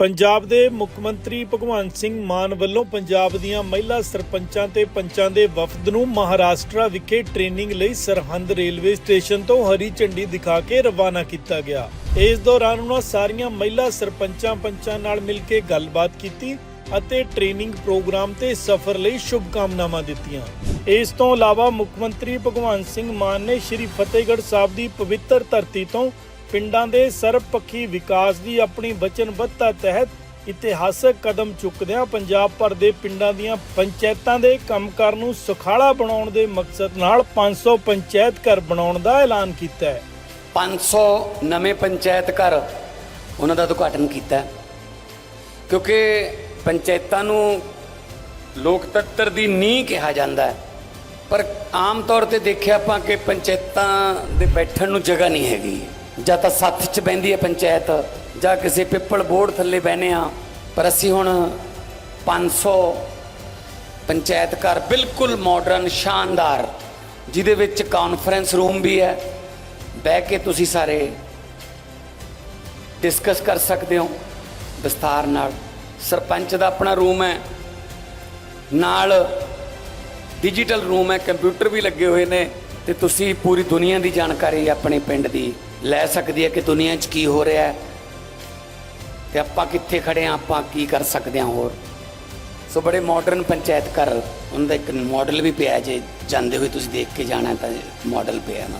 ਪੰਜਾਬ ਦੇ ਮੁੱਖ ਮੰਤਰੀ ਭਗਵੰਤ ਸਿੰਘ ਮਾਨ ਵੱਲੋਂ ਪੰਜਾਬ ਦੀਆਂ ਮਹਿਲਾ ਸਰਪੰਚਾਂ ਤੇ ਪੰਚਾਂ ਦੇ ਵਫਦ ਨੂੰ ਮਹਾਰਾਸ਼ਟਰ ਵਿਖੇ ਟ੍ਰੇਨਿੰਗ ਲਈ ਸਰਹੰਦ ਰੇਲਵੇ ਸਟੇਸ਼ਨ ਤੋਂ ਹਰੀ ਝੰਡੀ ਦਿਖਾ ਕੇ ਰਵਾਨਾ ਕੀਤਾ ਗਿਆ। ਇਸ ਦੌਰਾਨ ਉਹਨਾਂ ਸਾਰੀਆਂ ਮਹਿਲਾ ਸਰਪੰਚਾਂ ਪੰਚਾਂ ਨਾਲ ਮਿਲ ਕੇ ਗੱਲਬਾਤ ਕੀਤੀ ਅਤੇ ਟ੍ਰੇਨਿੰਗ ਪ੍ਰੋਗਰਾਮ ਤੇ ਸਫ਼ਰ ਲਈ ਸ਼ੁਭਕਾਮਨਾਵਾਂ ਦਿੱਤੀਆਂ। ਇਸ ਤੋਂ ਇਲਾਵਾ ਮੁੱਖ ਮੰਤਰੀ ਭਗਵੰਤ ਸਿੰਘ ਮਾਨ ਨੇ ਸ੍ਰੀ ਫਤਿਹਗੜ੍ਹ ਸਾਹਿਬ ਦੀ ਪਵਿੱਤਰ ਧਰਤੀ ਤੋਂ ਪਿੰਡਾਂ ਦੇ ਸਰਬਪੱਖੀ ਵਿਕਾਸ ਦੀ ਆਪਣੀ ਵਚਨਬੱਧਤਾ ਤਹਿਤ ਇਤਿਹਾਸਕ ਕਦਮ ਚੁੱਕਦਿਆਂ ਪੰਜਾਬ ਭਰ ਦੇ ਪਿੰਡਾਂ ਦੀਆਂ ਪੰਚਾਇਤਾਂ ਦੇ ਕੰਮਕਾਰ ਨੂੰ ਸੁਖਾਲਾ ਬਣਾਉਣ ਦੇ ਮਕਸਦ ਨਾਲ 500 ਪੰਚਾਇਤ ਘਰ ਬਣਾਉਣ ਦਾ ਐਲਾਨ ਕੀਤਾ ਹੈ। 500 ਨਵੇਂ ਪੰਚਾਇਤ ਘਰ ਉਹਨਾਂ ਦਾ ਉਦਘਾਟਨ ਕੀਤਾ ਕਿਉਂਕਿ ਪੰਚਾਇਤਾਂ ਨੂੰ ਲੋਕਤੰਤਰ ਦੀ ਨੀਂਹ ਕਿਹਾ ਜਾਂਦਾ ਹੈ। ਪਰ ਆਮ ਤੌਰ ਤੇ ਦੇਖਿਆ ਆਪਾਂ ਕਿ ਪੰਚਾਇਤਾਂ ਦੇ ਬੈਠਣ ਨੂੰ ਜਗ੍ਹਾ ਨਹੀਂ ਹੈਗੀ। ਜਾਂ ਤਾਂ ਸੱਥ 'ਚ ਬੈੰਦੀ ਹੈ ਪੰਚਾਇਤ, ਜਾਂ ਕਿਸੇ ਪਿੱਪਲ ਬੋਰਡ ਥੱਲੇ ਬਹਿਨੇ ਆ ਪਰ ਅਸੀਂ ਹੁਣ 500 ਪੰਚਾਇਤ ਘਰ ਬਿਲਕੁਲ ਮਾਡਰਨ ਸ਼ਾਨਦਾਰ, ਜਿਹਦੇ ਵਿੱਚ ਕਾਨਫਰੰਸ ਰੂਮ ਵੀ ਹੈ। ਬਹਿ ਕੇ ਤੁਸੀਂ ਸਾਰੇ ਡਿਸਕਸ ਕਰ ਸਕਦੇ ਹੋ ਵਿਸਥਾਰ ਨਾਲ। ਸਰਪੰਚ ਦਾ ਆਪਣਾ ਰੂਮ ਹੈ। ਨਾਲ ਡਿਜੀਟਲ ਰੂਮ ਹੈ। ਕੰਪਿਊਟਰ ਵੀ ਲੱਗੇ ਹੋਏ ਨੇ। ਤੇ ਤੁਸੀਂ ਪੂਰੀ ਦੁਨੀਆ ਦੀ ਜਾਣਕਾਰੀ ਆਪਣੇ ਪਿੰਡ ਦੀ ਲੈ ਸਕਦੀ ਹੈ ਕਿ ਦੁਨੀਆ 'ਚ ਕੀ ਹੋ ਰਿਹਾ ਹੈ? ਤੇ ਆਪਾਂ ਕਿੱਥੇ ਖੜੇ ਆ ਆਪਾਂ ਕੀ ਕਰ ਸਕਦੇ ਹਾਂ ਹੋਰ? ਸੋ ਬੜੇ ਮਾਡਰਨ ਪੰਚਾਇਤ ਘਰ ਉਹਨਾਂ ਦਾ ਇੱਕ ਮਾਡਲ ਵੀ ਪਿਆ ਜੇ ਜਾਂਦੇ ਹੋਏ ਤੁਸੀਂ ਦੇਖ ਕੇ ਜਾਣਾ ਤਾਂ ਮਾਡਲ ਪਿਆ ਨਾ